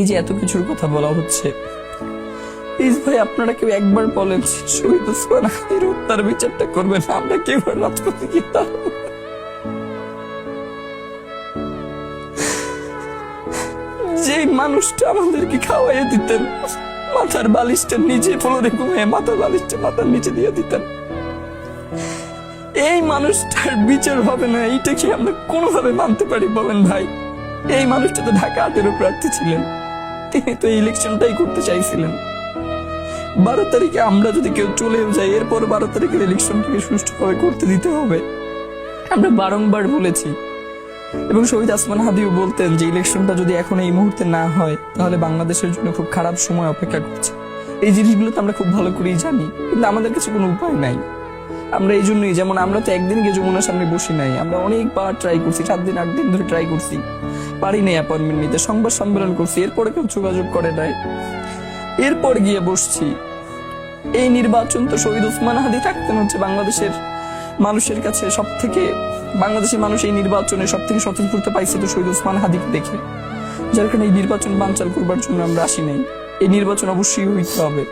এই যে এত কিছুর কথা বলা হচ্ছে। প্লিজ ভাই, আপনারা কেউ একবার বলেন, শহীদ ওসমান হত্যার বিচারটা করবেন, আমরা কেউ যে মানুষটা আমাদেরকে খাওয়াইয়ে দিতেন, মাথার বালিশটা নিচে ফ্লোরে ঘুমিয়ে মাথার বালিশটা মাথার নিচে দিয়ে দিতেন, এই মানুষটার বিচার হবে না, এইটা কি আমরা কোনোভাবে মানতে পারি বলেন ভাই? এই মানুষটা তো ঢাকা আটেরও প্রার্থী ছিলেন। তিনি তো ইলেকশনটাই করতে চাইছিলেন। বারো তারিখে আমরা যদি কেউ চলেও যাই, এরপর বারো তারিখের ইলেকশনটাকে সুষ্ঠুভাবে করতে দিতে হবে। আমরা বারংবার বলেছি। এবং শহীদ আসমান হাদিও বলতেন যে ইলেকশনটা যদি এখন এই মুহূর্তে না হয়, তাহলে বাংলাদেশের জন্য খুব খারাপ সময় অপেক্ষা করছে। এই জিনিসগুলো তো আমরা খুব ভালো করেই জানি, কিন্তু আমাদের কাছে কোনো উপায় নাই। আমরা এই জন্যই, যেমন আমরা তো একদিন গিয়ে যমুনার সামনে বসি নাই, আমরা অনেকবার ট্রাই করছি, সাত দিন, আট দিন ধরে ট্রাই করছি। পারি নাই অ্যাপয়েন্টমেন্ট নিতে, সংবাদ সম্মেলন করছি, এরপরে কেউ যোগাযোগ করে নাই। এরপর গিয়ে বসছি। এই নির্বাচন তো শহীদ ওসমান হাদি থাকতেন হচ্ছে বাংলাদেশের মানুষের কাছে সব থেকে বাংলাদেশের মানুষ এই নির্বাচনে সব থেকে স্বতঃস্ফূর্ত পাইছে তো শহীদ উসমান হাদিকে দেখে। যার কারণে এই নির্বাচন বানচাল করবার জন্য আমরা আসি নাই। এই নির্বাচন অবশ্যই হইতে হবে।